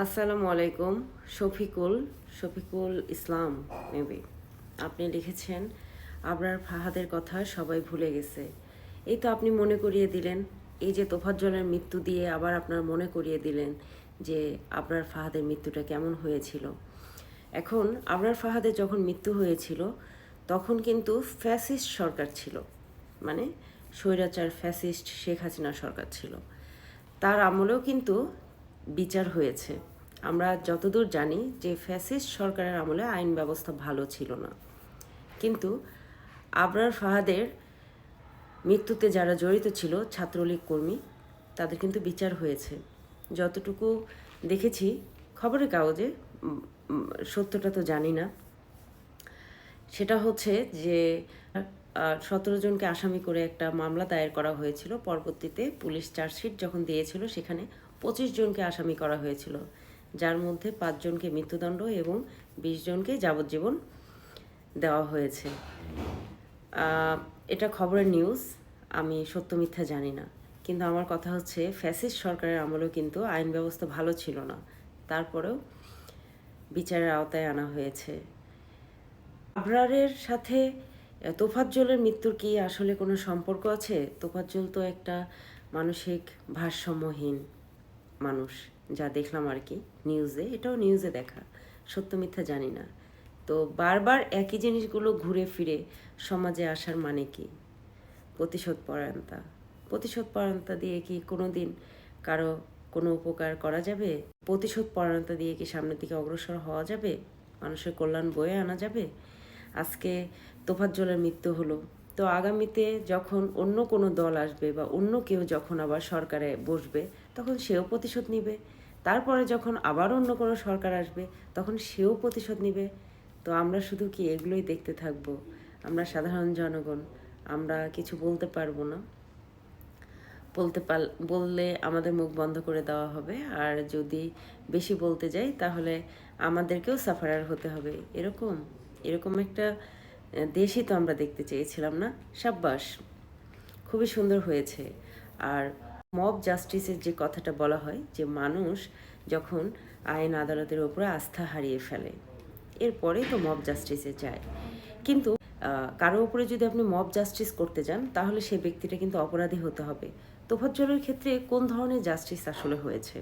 আসসালামু আলাইকুম, শফিকুল শফিকুল ইসলাম মেবি আপনি লিখেছেন, আবরার ফাহাদের কথা সবাই ভুলে গেছে। এই তো আপনি মনে করিয়ে দিলেন, এই যে তোফাজ্জলের মৃত্যু দিয়ে আবার আপনার মনে করিয়ে দিলেন যে আবরার ফাহাদের মৃত্যুটা কেমন হয়েছিল। এখন আবরার ফাহাদের যখন মৃত্যু হয়েছিল, তখন কিন্তু ফ্যাসিস্ট সরকার ছিল। মানে স্বৈরাচার ফ্যাসিস্ট শেখ হাসিনা সরকার ছিল। তার আমলেও কিন্তু বিচার হয়েছে। আমরা যতদূর জানি যে ফ্যাসিস্ট সরকারের আমলে আইন ব্যবস্থা ভালো ছিল না। কিন্তু আবরার ফাহাদের মৃত্যুতে যারা জড়িত ছিল ছাত্রলীগ কর্মী, তাদের কিন্তু বিচার হয়েছে। যতটুকু দেখেছি খবরের কাগজে সত্যটা তো জানি না। সেটা হচ্ছে যে সতেরো জনকে আসামি করে একটা মামলা দায়ের করা হয়েছিল। পরবর্তীতে পুলিশ চার্জশিট যখন দিয়েছিল, সেখানে পঁচিশ জনকে আসামি করা হয়েছিল, যার মধ্যে পাঁচজনকে মৃত্যুদণ্ড এবং বিশ জনকে যাবজ্জীবন দেওয়া হয়েছে। এটা খবরের নিউজ আমি সত্য মিথ্যা জানি না। কিন্তু আমার কথা হচ্ছে, ফ্যাসিস্ট সরকারের আমলেও কিন্তু আইন ব্যবস্থা ভালো ছিল না। তারপরেও বিচারের আওতায় আনা হয়েছে। আবরারের সাথে তোফাজ্জলের মৃত্যুর কি আসলে কোনো সম্পর্ক আছে? তোফাজ্জল তো একটা মানসিক ভারসাম্যহীন। মানুষ যা দেখলাম আর কি নিউজে এটাও নিউজে দেখা। সত্য মিথ্যা জানি না। তো বারবার একই জিনিসগুলো ঘুরে ফিরে সমাজে আসার মানে কি? প্রতিশোধ পরায়ণতা। প্রতিশোধ পরায়ণতা দিয়ে কি কোনো দিন কারও কোনো উপকার করা যাবে? প্রতিশোধ পরায়ণতা দিয়ে কি সামনের দিকে অগ্রসর হওয়া যাবে? মানুষের কল্যাণ বয়ে আনা যাবে? আজকে তোফাজ্জলের মৃত্যু হলো। তো আগামীতে যখন অন্য কোনো দল আসবে বা অন্য কেউ যখন আবার সরকারে বসবে, তখন সেও প্রতিশোধ নিবে। তারপরে যখন আবার অন্য কোনো সরকার আসবে, তখন সেও প্রতিশোধ নিবে। তো আমরা শুধু কি এগুলোই দেখতে থাকব? আমরা সাধারণ জনগণ, আমরা কিছু বলতে পারব না। বলতে পার বললে আমাদের মুখ বন্ধ করে দেওয়া হবে। আর যদি বেশি বলতে যাই, তাহলে আমাদেরকেও সাফারার হতে হবে। এরকম এরকম একটা দেশই তো আমরা দেখতে চেয়েছিলাম না, সাব্বাস। খুবই সুন্দর হয়েছে। আর মব জাস্টিসের যে কথাটা বলা হয় যে মানুষ যখন আইন আদালতের উপরে আস্থা হারিয়ে ফেলে এরপরেই তো মব জাস্টিসে যায়। কিন্তু কারও উপরে যদি আপনি মব জাস্টিস করতে যান, তাহলে সেই ব্যক্তিটা কিন্তু অপরাধী হতে হবে। তোফাজ্জলের ক্ষেত্রে কোন ধরনের জাস্টিস আসলে হয়েছে?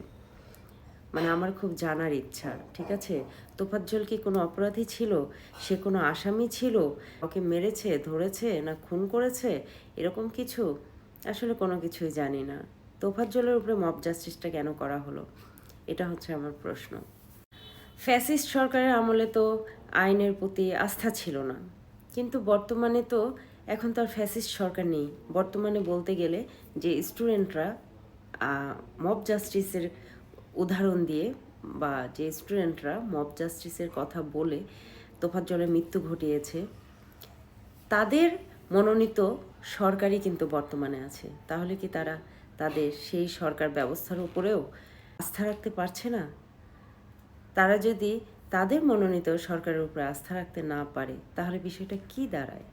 মানে আমার খুব জানার ইচ্ছা, ঠিক আছে? তোফাজ্জল কি কোনো অপরাধী ছিল? সে কোনো আসামি ছিল? ওকে মেরেছে, ধরেছে না খুন করেছে? এরকম কিছু? আসলে কোনো কিছুই জানি না। তোফাজ্জলের উপরে মব জাস্টিসটা কেন করা হলো? এটা হচ্ছে আমার প্রশ্ন। ফ্যাসিস্ট সরকারের আমলে তো আইনের প্রতি আস্থা ছিল না। কিন্তু বর্তমানে তো এখন তো আর ফ্যাসিস্ট সরকার নেই। বর্তমানে বলতে গেলে যে স্টুডেন্টরা মব জাস্টিসের উদাহরণ দিয়ে বা যে স্টুডেন্টরা মব জাস্টিসের কথা বলে তোফাজ্জলের মৃত্যু ঘটিয়েছে, তাদের মনোনীত সরকারই কিন্তু বর্তমানে আছে। তাহলে কি তারা তাদের সেই সরকার ব্যবস্থার উপরেও আস্থা রাখতে পারছে না? তারা যদি তাদের মনোনীত সরকারের উপরে আস্থা রাখতে না পারে, তাহলে বিষয়টা কি দাঁড়ায়?